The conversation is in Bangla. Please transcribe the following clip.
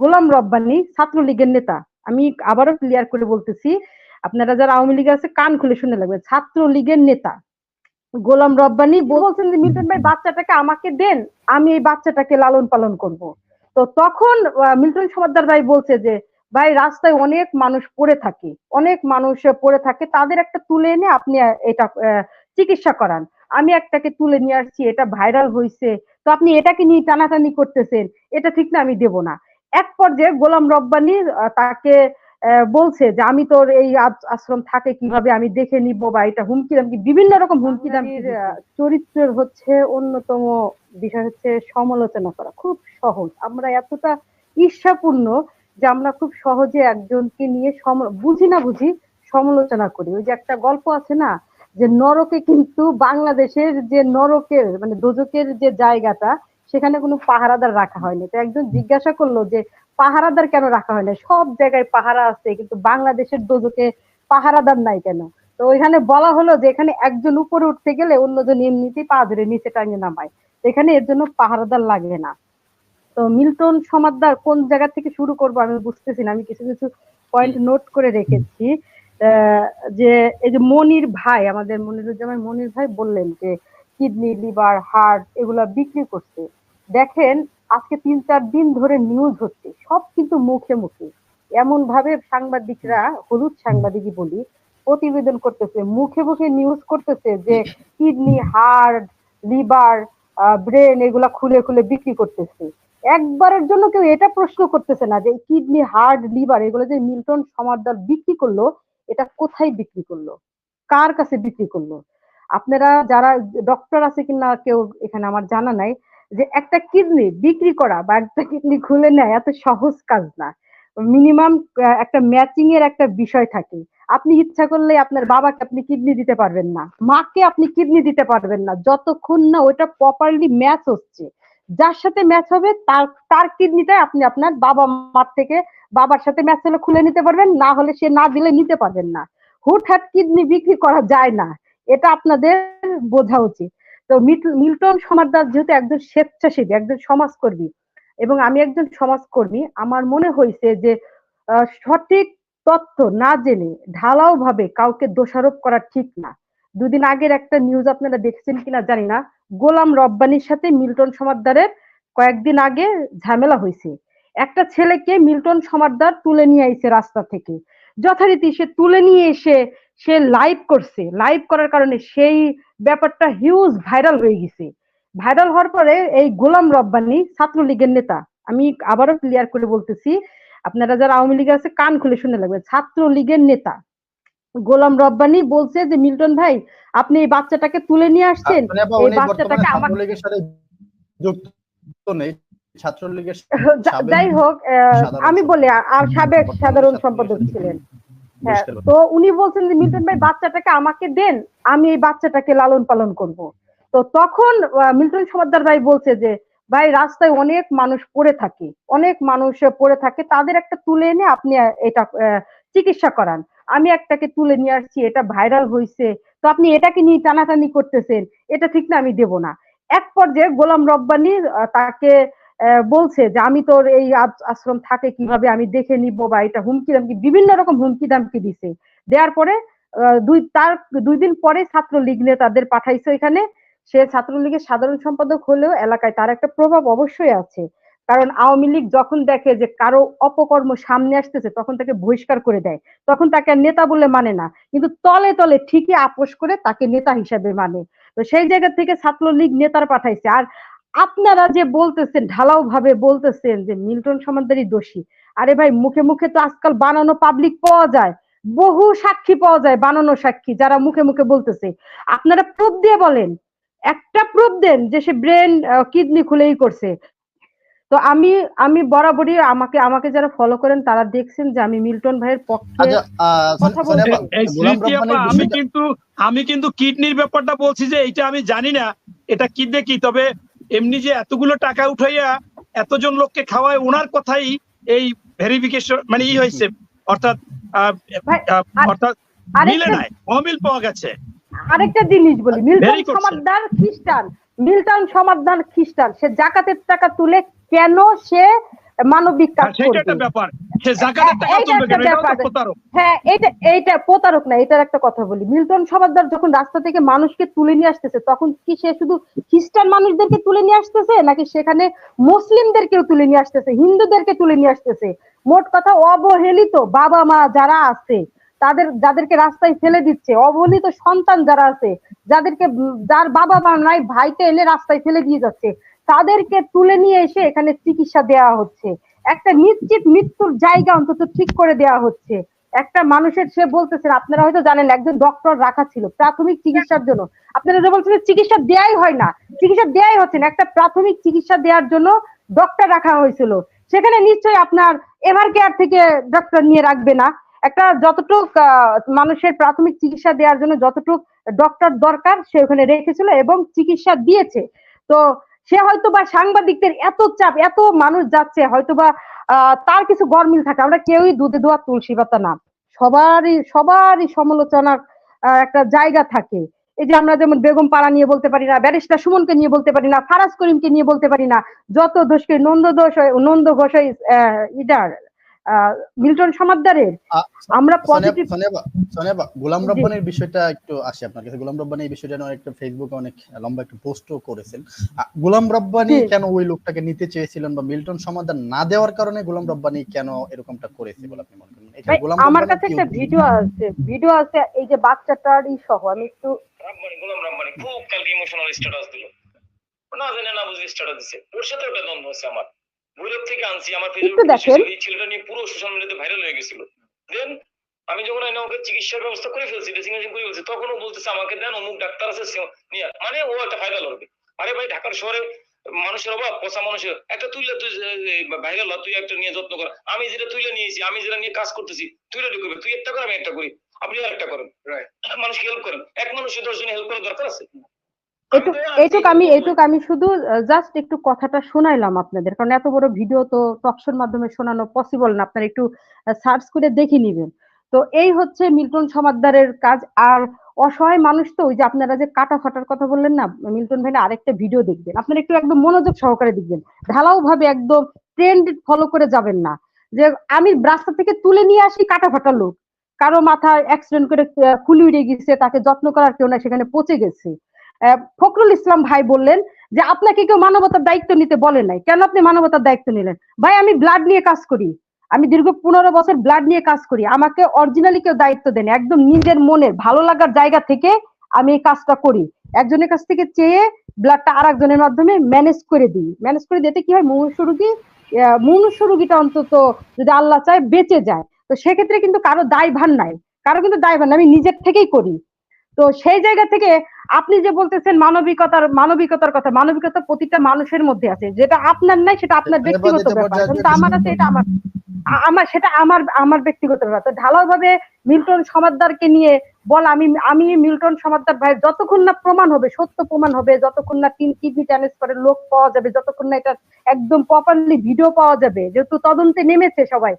গোলাম রব্বানি ছাত্রলীগের নেতা। আমি আবারও ক্লিয়ার করে বলতেছি, আপনারা যারা আওয়ামী লীগ আছে, কান খুলে শুনে লাগবে ছাত্রলীগের নেতা। গোলাম রব্বানি বলছেন যে মিল্টন ভাই, বাচ্চাটাকে আমাকে দেন, আমি এই বাচ্চাটাকে লালন পালন করব। তো তখন মিল্টন সমাদ্দার ভাই বলছে যে, ভাই, রাস্তায় অনেক মানুষ পড়ে থাকে। অনেক মানুষ পড়ে থাকে, তাদের একটা তুলে এনে আপনি এটা চিকিৎসা করান। আমি একটাকে তুলে নিয়ে আসছি, এটা ভাইরাল হয়েছে তো আপনি এটাকে নিয়ে টানাটানি করতেছেন, এটা ঠিক না, আমি দেব না। এক পর্যায়ে গোলাম রব্বানি তাকে বলছে যে আমি তোর এই আশ্রম থাকে কীভাবে? আমি দেখে নিব বা এটা হুমকি দামকি বিভিন্ন রকম হুমকি দামকি চরিত্রের হচ্ছে অন্যতম বিষয় হচ্ছে সমালোচনা করা। খুব সহজ। আমরা এতটা ঈর্ষাপূর্ণ যে আমরা খুব সহজে একজনকে নিয়ে সম- বুঝি না বুঝি সমালোচনা করি। ওই যে একটা গল্প আছে না যে নরকে কিন্তু বাংলাদেশের যে নরকের মানে দোজকের যে জায়গাটা সেখানে কোনো পাহারাদার রাখা হয়নি। তো একজন জিজ্ঞাসা করল যে, পাহারাদার কেন রাখা হয় না সব জায়গায় পাহারা আছে, কিন্তু বাংলাদেশের দোজকে পাহারাদার নাই কেন? তো ওইখানে বলা হলো যে, এখানে একজন উপরে উঠতে গেলে অন্যজন এমনিতেই পা ধরে নিচে টাঙিয়ে নামায়। এখানে এর জন্য পাহারাদার লাগে না। তো মিল্টন সমাদ্দার কোন জায়গা থেকে শুরু করব আমি বুঝতেছি না, আমি কিছু কিছু পয়েন্ট নোট করে রেখেছি। যে, এই যে মনির ভাই, আমাদের মনিরুজ্জামান মনির ভাই বললেন যে কিডনি লিভার হার্ট এগুলা বিক্রি করছে। দেখেন, আজকে তিন চার দিন ধরে নিউজ হচ্ছে, সব কিন্তু মুখে মুখে। এমন ভাবে সাংবাদিকরা, হলুদ সাংবাদিকই বলি, প্রতিবেদন করতেছে, মুখে মুখে নিউজ করতেছে যে কিডনি হার্ট লিভার ব্রেন এগুলা খুলে খুলে বিক্রি করতেছে। একবারের জন্য কেউ এটা প্রশ্ন করতেছে না যে কিডনি হার্ট লিভার এগুলো যে মিল্টন সমাদ্দার বিক্রি করল, এটা কোথায় বিক্রি করল? কার কাছে বিক্রি করল? আপনারা যারা ডক্টর আছে কিনা কেউ এখানে আমার জানা নাই, যে একটা কিডনি বিক্রি করা বা একটা কিডনি খুলে নেয় এত সহজ কাজ না। মিনিমাম একটা ম্যাচিং এর একটা বিষয় থাকে। আপনি ইচ্ছা করলে আপনার বাবাকে আপনি কিডনি দিতে পারবেন না, মাকে আপনি কিডনি দিতে পারবেন না, যতক্ষণ না ওইটা প্রপারলি ম্যাচ হচ্ছে। যার সাথে ম্যাচ হবে, তার তার কিডনিটা আপনি আপনার বাবা মার থেকে বাবার সাথে ম্যাচ হলে খুলে নিতে পারবেন, না হলে সে না দিলে নিতে পারবেন না। হুটহাট কিডনি বিক্রি করা যায় না। এটা আপনাদের বোঝা উচিত। তো মিল্টন সমাদ্দার যেহেতু একজন স্বেচ্ছাসেবী, একজন সমাজকর্মী এবং আমি একজন সমাজকর্মী, আমার মনে হয়েছে যে সঠিক তথ্য না জেনে ঢালাও ভাবে কাউকে দোষারোপ করা ঠিক না। দুদিন আগের একটা নিউজ আপনারা দেখছেন কিনা জানি না, গোলাম রব্বানির সাথে মিল্টন সমাদ্দারের কয়েকদিন আগে ঝামেলা হয়েছে একটা ছেলেকে মিল্টন সমাদ্দার তুলে নিয়ে আইছে রাস্তা থেকে। যথারীতি সে তুলে নিয়ে এসে সে লাইভ করছে। লাইভ করার কারণে সেই ব্যাপারটা হিউজ ভাইরাল হয়ে গেছে। ভাইরাল হওয়ার পরে এই গোলাম রব্বানি ছাত্রলীগের নেতা। আমি আবারও ক্লিয়ার করে বলতেছি আপনারা যারা আওয়ামী লীগ আছে কান খুলে শুনে লাগবে ছাত্রলীগের নেতা। গোলাম রব্বানি বলছে যে মিল্টন ভাই আপনি এই বাচ্চাটাকে তুলে নিয়ে আসছেন। মানে এই বাচ্চাটাকে আমার ছাত্রলীগের যাই হোক আমি বলি আর সাবেক সাধারণ সম্পাদক ছিলেন। হ্যাঁ তো উনি বলছেন যে মিল্টন ভাই বাচ্চাটাকে আমাকে দেন আমি এই বাচ্চাটাকে লালন পালন করব। তো তখন মিল্টন সমাদ্দার ভাই বলছে যে ভাই রাস্তায় অনেক মানুষ পড়ে থাকে অনেক মানুষ পড়ে থাকে তাদের একটা তুলে এনে আপনি এটা চিকিৎসা করান। আমি একটাকে তুলে নিয়ে আসছি এটা ভাইরাল হয়েছে তো আপনি এটাকে নিয়ে টানাটানি করতেছেন এটা ঠিক না আমি দেব না। এক পর্যায়ে গোলাম রব্বানি তাকে বলছে যে আমি তোর এই আশ্রম থাকে কীভাবে আমি দেখে নিব বা এটা হুমকি দামকি, বিভিন্ন রকম হুমকি দামকি দিছে। দেওয়ার পরে দুই, তার দুই দিন পরে ছাত্রলীগ নেতাদের পাঠাইছে এখানে সে ছাত্রলীগের সাধারণ সম্পাদক হলেও এলাকায় তার একটা প্রভাব অবশ্যই আছে। কারণ আওয়ামী লীগ যখন দেখে যে কারও অপকর্ম সামনে আসতেছে, তখন তাকে বহিষ্কার করে দেয়। তখন তাকে নেতা বলে মানে না। কিন্তু তলে তলে ঠিকই আপোষ করে তাকে নেতা হিসেবে মানে। তো সেই জায়গা থেকে ছাত্রলীগ নেতার পাঠাইছে। আর আপনারা যে বলতেছেন ঢালাও ভাবে বলতেছেন যে মিল্টন সমাদ্দারই দোষী আরে ভাই মুখে মুখে তো আজকাল বানানো পাবলিক পাওয়া যায় বহু সাক্ষী পাওয়া যায় বানানো সাক্ষী যারা মুখে মুখে বলতেছে। আপনারা প্রুফ দিয়ে বলেন একটা প্রুফ দেন যে সে ব্রেন কিডনি খুলেই করছে। তো আমি আমি বরাবরই আমাকে আমাকে যারা ফলো করেন তারা দেখছেন যে আমি মিল্টন ভাইয়ের পক্ষে আচ্ছা আমি কিন্তু আমি কিন্তু কিডনির ব্যাপারটা বলছি যে এটা আমি জানি না এটা কি? দেখি তবে এমনি যে এতগুলো টাকা উঠাইয়া এতজন লোককে খাওয়ায় ওনার কথাই এই ভেরিফিকেশন মানে ই হয়েছে অর্থাৎ অর্থাৎ মিলে নাই অমিল পাওয়া গেছে। আরেকটা জিনিস বলি মিল্টন. সমাদ্দার খ্রিস্টান মিল্টন সমাদ্দার খ্রিস্টান সে জাকাতের টাকা তুলে কেন সে মানবিক কাজ হ্যাঁ, সেটা করবে? একটা ব্যাপার। হ্যাঁ এটা এইটা প্রতারক না এটার একটা কথা বলি। মিল্টন সমাদ্দার যখন রাস্তা থেকে মানুষকে তুলে নিয়ে আসতেছে তখন কি সে শুধু খ্রিস্টান মানুষদেরকে তুলে নিয়ে আসতেছে নাকি সেখানে মুসলিমদেরকেও তুলে নিয়ে আসতেছে হিন্দুদেরকে তুলে নিয়ে আসতেছে? মোট কথা অবহেলিত বাবা মা যারা আছে তাদের যাদেরকে রাস্তায় ফেলে দিচ্ছে অবহেলিত সন্তান যারা আছে যাদেরকে যার বাবা মা নাই ভাইকে এনে রাস্তায় ফেলে দিয়ে যাচ্ছে তাদেরকে তুলে নিয়ে এসে এখানে চিকিৎসা দেওয়া হচ্ছে। একটা নিশ্চিত মৃত্যুর জায়গা অন্তত ঠিক করে দেওয়া হচ্ছে। একটা মানুষের সে বলতেছেন, আপনারা হয়তো জানেন, একজন ডক্টর রাখা ছিল প্রাথমিক চিকিৎসার জন্য। আপনারা যে বলছেন চিকিৎসা দেয়াই হয় না, চিকিৎসা দেয়াই হচ্ছে না, একটা প্রাথমিক চিকিৎসা দেওয়ার জন্য ডক্টর রাখা হয়েছিল। সেখানে নিশ্চয়ই আপনার এভার কেয়ার থেকে ডক্টর নিয়ে রাখবে না। একটা যতটুক মানুষের প্রাথমিক চিকিৎসা দেওয়ার জন্য যতটুক ডক্টর দরকার, সে ওখানে রেখেছিল এবং চিকিৎসা দিয়েছে। তো সে হয়তো বা সাংবাদিকদের এত চাপ, এত মানুষ যাচ্ছে হয়তো বা তার কিছু গরমিল থাকে। আমরা কেউই দুধে দোয়া তুলসী পাতা না। সবারই সবারই সমালোচনার একটা জায়গা থাকে। এই যে আমরা যেমন বেগম পাড়া নিয়ে বলতে পারি না, ব্যারিস্টার সুমনকে নিয়ে বলতে পারি না, ফারাজ করিমকে নিয়ে বলতে পারি না, যত দোষকে নন্দ দোষ নন্দ ঘোষ ইডার মিল্টন সমাদ্দারের। আমরা পজিটিভ সোনিয়া বা- গোলাম। রব্বানির বিষয়টা একটু আসি আপনার কাছে। গোলাম রব্বানি এই বিষয়টা নিয়ে একটা ফেসবুকে অনেক লম্বা একটা পোস্টও করেছেন। গোলাম রব্বানি কেন ওই লোকটাকে নিতে চেয়েছিলেন বা মিল্টন সমাধান না দেওয়ার কারণে গোলাম রব্বানি কেন এরকমটা করেছে বলে আপনি মনে করেন? আমার কাছে একটা ভিডিও আছে। ভিডিও আছে এই যে বাচ্চাটারই সহ। আমি একটু গোলাম রাব্বানি খুব কালকে ইমোশনাল স্ট্যাটাস দিল। না জানে না বুঝি স্ট্যাটাস দিছে। ওর সাথে ওটা দ্বন্দ্ব হচ্ছে আমার। ভৈরব থেকে আনছি আমার ফেসবুকে এই ছেলেটা নিয়ে পুরো সোশ্যাল মিডিয়াতে ভাইরাল হয়ে গেছিল। দেন আমি যখন এনে ওকে চিকিৎসার ব্যবস্থা করে ফেলছি ড্রেসিং মেশিন করে ফেলছি তখন ও বলতেছে আমাকে দেন অমুক ডাক্তার আছে নিয়ে মানে ও একটা ফায়দা লড়বে আরে ভাই ঢাকার শহরে মানুষের অভাব পচা মানুষের। একটা তুইলে তুই ভাইরাল তুই একটা নিয়ে যত্ন কর। আমি যেটা তুইলে নিয়েছি আমি যেটা নিয়ে কাজ করতেছি তুইলে ঢুকবে তুই একটা কর আমি একটা করি। আপনি আর একটা করেন মানুষকে হেল্প করেন। এক মানুষের দশ জনে হেল্প করার দরকার আছে? এইটুক আমি এইটুক আমি শুধু জাস্ট একটু কথাটা শোনাইলাম আপনাদের। কারণ এত বড় ভিডিও তো টকশোর মাধ্যমে শোনানো পসিবল না। আপনারা একটু সার্চ করে দেখে নিবেন। তো এই হচ্ছে মিল্টন সমাদ্দারের কাজ। আর অসহায় মানুষ তো ওই যে আপনারা যে কাটা ফাটার কথা বললেন না মিল্টন ভাই আরেকটা ভিডিও দেখবেন। আপনারা একটু একদম মনোযোগ সহকারে দেখবেন। ঢালাও ভাবে একদম ট্রেন্ড ফলো করে যাবেন না। যে আমি রাস্তা থেকে তুলে নিয়ে আসি কাটা ফাটা লোক। কারও মাথায় অ্যাক্সিডেন্ট করে খুলি উড়ে গেছে তাকে যত্ন করার কেউ না সেখানে পচে গেছে। ফখরুল ইসলাম ভাই বললেন যে, আপনাকে কেউ মানবতার দায়িত্ব নিতে বলে নাই। কেন আপনি মানবতার দায়িত্ব নিলেন? ভাই, আমি ব্লাড নিয়ে কাজ করি। আমি দীর্ঘ পনেরো বছর ব্লাড নিয়ে কাজ করি। আমাকে অরিজিনালি কেউ দায়িত্ব দেন একদম নিজের মনের, ভালো লাগার জায়গা থেকে আমি এই কাজটা করি। একজনের কাছ থেকে চেয়ে ব্লাডটা আর একজনের মাধ্যমে ম্যানেজ করে দিই। ম্যানেজ করে দিতে কি হয়? মুমূর্ষু রুগী মুমূর্ষু রুগীটা অন্তত যদি আল্লাহ চায় বেঁচে যায়। তো সেক্ষেত্রে কিন্তু কারও দায়ভার নাই। কারও কিন্তু দায়ভার নাই। আমি নিজের থেকেই করি। তো সেই জায়গা থেকে আপনি যে বলতেছেন মানবিকতার মানবিকতার কথা মানবিকতা প্রতিটা মানুষের মধ্যে আছে। যেটা আপনার নাই সেটা আপনার ব্যক্তিগত ব্যাপার। কিন্তু আমার আছে এটা আমার। আমার সেটা আমার আমার ব্যক্তিগত ব্যাপার। তো ঢালাও ভাবে মিল্টন সমাদ্দারকে নিয়ে বল আমি আমি মিল্টন সমাদ্দার ভাই যতক্ষণ না প্রমাণ হবে সত্য প্রমাণ হবে যতক্ষণ না তিন কিডনি ট্রান্সফারের লোক পাওয়া যাবে যতক্ষণ না এটা একদম প্রপারলি ভিডিও পাওয়া যাবে যেহেতু তদন্তে নেমেছে সবাই